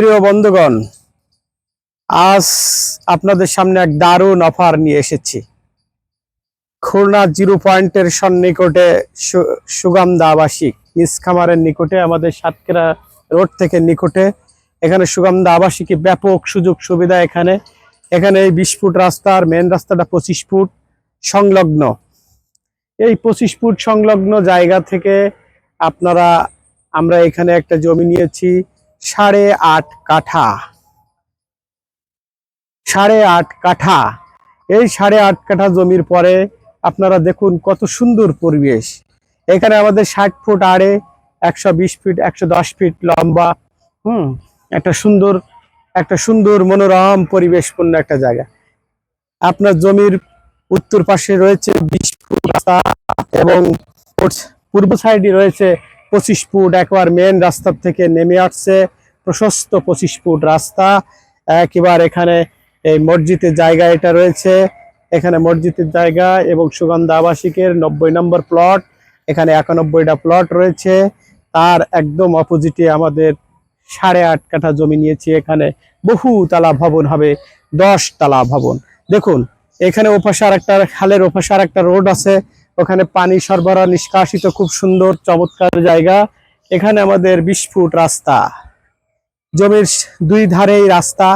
প্রিয় বন্ধুগণ, আজ আপনাদের সামনে এক দারুণ অফার নিয়ে এসেছি। খুলনা জিরো পয়েন্টের সন্নিকটে সু- সুগন্ধা আবাসিক নিজ খামারের নিকটে, আমাদের সাতক্ষীরা রোড থেকে নিকটে। এখানে সুগন্ধা আবাসিকে ব্যাপক সুযোগ সুবিধা এখানে। এখানে এই বিশ ফুট রাস্তার মেন রাস্তাটা পঁচিশ ফুট সংলগ্ন। এই পঁচিশ ফুট সংলগ্ন জায়গা থেকে আপনারা, আমরা এখানে একটা জমি নিয়েছি। সাড়ে আট কাঠা। সাড়ে আট কাঠা। এই সাড়ে আট কাঠা জমির পরে আপনারা দেখুন কত সুন্দর পরিবেশ। এখানে আমাদের ষাট ফুট আড়ে, একশো বিশ ফিট, একশো দশ ফিট লম্বা। হুম, একটা সুন্দর একটা সুন্দর মনোরম পরিবেশপূর্ণ একটা জায়গা। আপনার জমির উত্তর পাশে রয়েছে বিশ ফুট রাস্তা এবং পূর্ব সাইডে রয়েছে পঁচিশ ফুট একবার মেন রাস্তার থেকে নেমে আসছে। প্রশস্ত পঁচিশ ফুট রাস্তা। একেবারে এখানে এই মসজিদের জায়গা এটা রয়েছে। এখানে মসজিদের জায়গা এবং সুগন্ধা আবাসিকের নব্বই নম্বর প্লট এখানে একানব্বইটা প্লট রয়েছে। তার একদম অপোজিটে আমাদের সাড়ে আট কাঠা জমি নিয়েছি। এখানে বহু তালা ভবন হবে দশ তালা ভবন। দেখুন, এখানে ওপাশে আর একটা খালের ওপাশে আর একটা রোড আছে। ওখানে পানি সরবরাহ নিষ্কাশিত, খুব সুন্দর, চমৎকার জায়গা। এখানে আমাদের বিশ ফুট রাস্তা। জমির দুই ধারেই রাস্তা।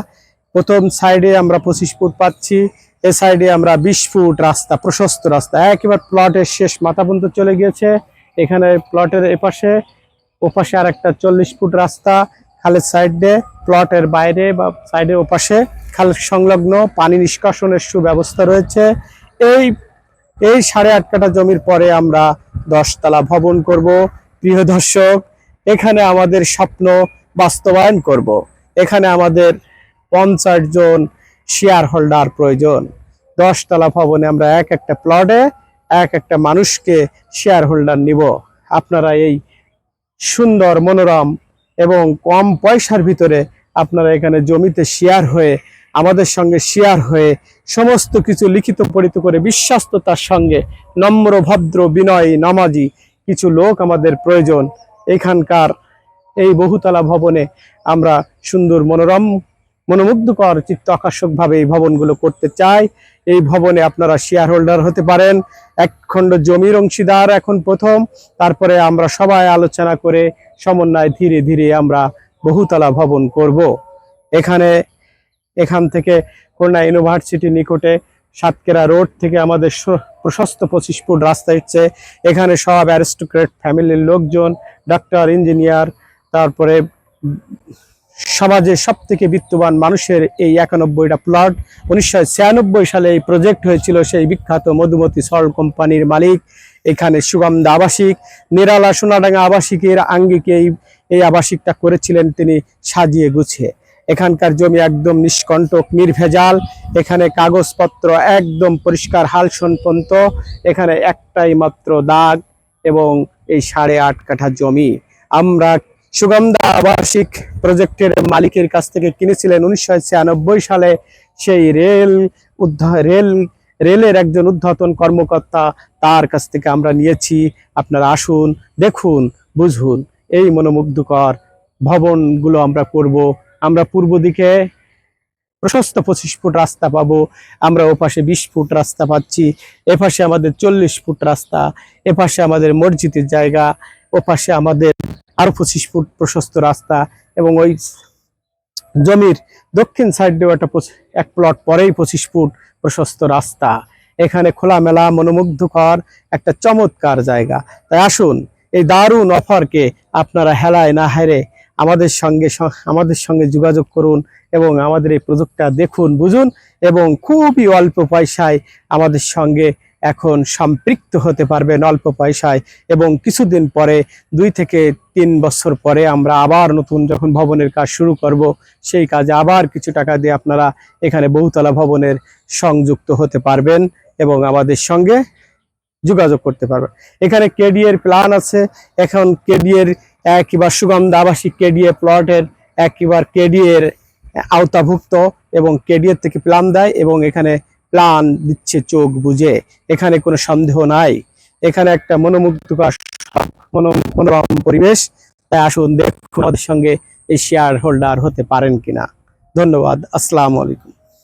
প্রথম সাইডে আমরা পঁচিশ ফুট পাচ্ছি, এ সাইডে আমরা বিশ ফুট রাস্তা, প্রশস্ত রাস্তা। একেবারে প্লটের শেষ মাথা পর্যন্ত চলে গিয়েছে। এখানে প্লটের এপাশে, ওপাশে আর একটা চল্লিশ ফুট রাস্তা, খালের সাইডে, প্লটের বাইরে বা সাইডে ওপাশে, খাল সংলগ্ন, পানি নিষ্কাশনের সুব্যবস্থা রয়েছে। এই এই সাড়ে আট কাঠা জমির পরে আমরা দশতলা ভবন করব। প্রিয় দর্শক, এখানে আমাদের স্বপ্ন বাস্তবায়ন করব। এখানে আমাদের পঞ্চাশ জন শেয়ার হোল্ডার প্রয়োজন। দশতলা ভবনে আমরা এক একটা প্লটে এক একটা মানুষকে শেয়ার হোল্ডার নিব। আপনারা এই সুন্দর মনোরম এবং কম পয়সার ভিতরে আপনারা এখানে জমিতে শেয়ার হয়ে আমাদের সঙ্গে শেয়ার হয়ে সমস্ত কিছু লিখিত পড়িত করে বিশ্বস্ততার সঙ্গে নম্র, ভদ্র, বিনয়ী, নামাজি কিছু লোক আমাদের প্রয়োজন। এখানকার এই বহুতলা ভবনে আমরা সুন্দর মনোরম, মনোমুগ্ধকর চিত্ত আকর্ষকভাবে এই ভবনগুলো করতে চাই। এই ভবনে আপনারা শেয়ার হোল্ডার হতে পারেন। এক খণ্ড জমির অংশীদার এখন প্রথম। তারপরে আমরা সবাই আলোচনা করে সমন্বয় ধীরে ধীরে আমরা বহুতলা ভবন করব। এখানে এখান থেকে খুলনা ইউনিভার্সিটি নিকটে সাতকেরা রোড থেকে আমাদের প্রশস্ত পঁচিশ ফুট রাস্তা হচ্ছে। এখানে সব অ্যারিস্টোক্রেট ফ্যামিলির লোকজন ডাক্তার ইঞ্জিনিয়ার তারপরে সমাজের সব থেকে বিত্তবান মানুষের এই একানব্বইটা প্লট উনিশশো ছিয়ানব্বই সালে এই প্রজেক্ট হয়েছিল সেই বিখ্যাত মধুমতি সল কোম্পানির মালিক, এখানে সুগন্ধা আবাসিক, নিরালা সোনাডাঙ্গা আবাসিকের আঙ্গিকে এই এই আবাসিকটা করেছিলেন তিনি সাজিয়ে গুছিয়ে। এখানকার জমি একদম নিষ্কণ্টক, নির্ভেজাল। এখানে কাগজপত্র একদম পরিষ্কার হাল পর্যন্ত এখানে একটাই মাত্র দাগ এবং এই সাড়ে আট কাঠা জমি। আমরা সুগন্ধা আবাসিক প্রজেক্টের মালিকের কাছ থেকে কিনেছিলেন উনিশশো ছিয়ানব্বই সালে সেই রেল রেল, রেলের একজন উদ্ধতন কর্মকর্তা তার কাছ থেকে আমরা নিয়েছি। আপনারা আসুন, দেখুন, বুঝুন। এই মনোমুগ্ধকর ভবনগুলো আমরা করব। আমরা পূর্ব দিকে প্রশস্ত পঁচিশ ফুট রাস্তা পাবো, আমরা ওপাশে বিশ ফুট রাস্তা পাচ্ছি, এপাশে আমাদের চল্লিশ ফুট রাস্তা, এপাশে আমাদের মসজিদের জায়গা, ওপাশে আমাদের আরও পঁচিশ ফুট প্রশস্ত রাস্তা এবং ওই জমির দক্ষিণ সাইডেও একটা এক প্লট পরেই পঁচিশ ফুট প্রশস্ত রাস্তা। এখানে খোলামেলা, মনোমুগ্ধকর, একটা চমৎকার জায়গা। তাই আসুন, এই দারুণ অফারকে আপনারা হেলায় না হেরে আমাদের সঙ্গে আমাদের সঙ্গে যোগাযোগ করুন এবং আমাদের এই প্রজেক্টটা দেখুন, বুঝুন এবং খুবই অল্প পয়সায় আমাদের সঙ্গে এখন সম্পৃক্ত হতে পারবেন অল্প পয়সায় এবং কিছুদিন পরে, দুই থেকে তিন বছর পরে আমরা আবার নতুন যখন ভবনের কাজ শুরু করব, সেই কাজে আবার কিছু টাকা দিয়ে আপনারা এখানে বহুতলা ভবনের সংযুক্ত হতে পারবেন এবং আমাদের সঙ্গে যোগাযোগ করতে পারবেন। এখানে কেডিএর প্ল্যান আছে। এখন কেডিএর একবার সুগন্ধা আবাসিক কেডিএ প্লটের একবার কেডিএর আওতাভুক্ত এবং কেডিএর থেকে প্লান দেয় এবং এখানে প্ল্যান দিচ্ছে চোখ বুঝে এখানে কোনো সন্দেহ নাই। এখানে একটা মনোমুগ্ধকর মনোরম পরিবেশ। তাই আসুন দেখুন আমাদের সঙ্গে এই শেয়ার হোল্ডার হতে পারেন কিনা। ধন্যবাদ। আসসালামু আলাইকুম।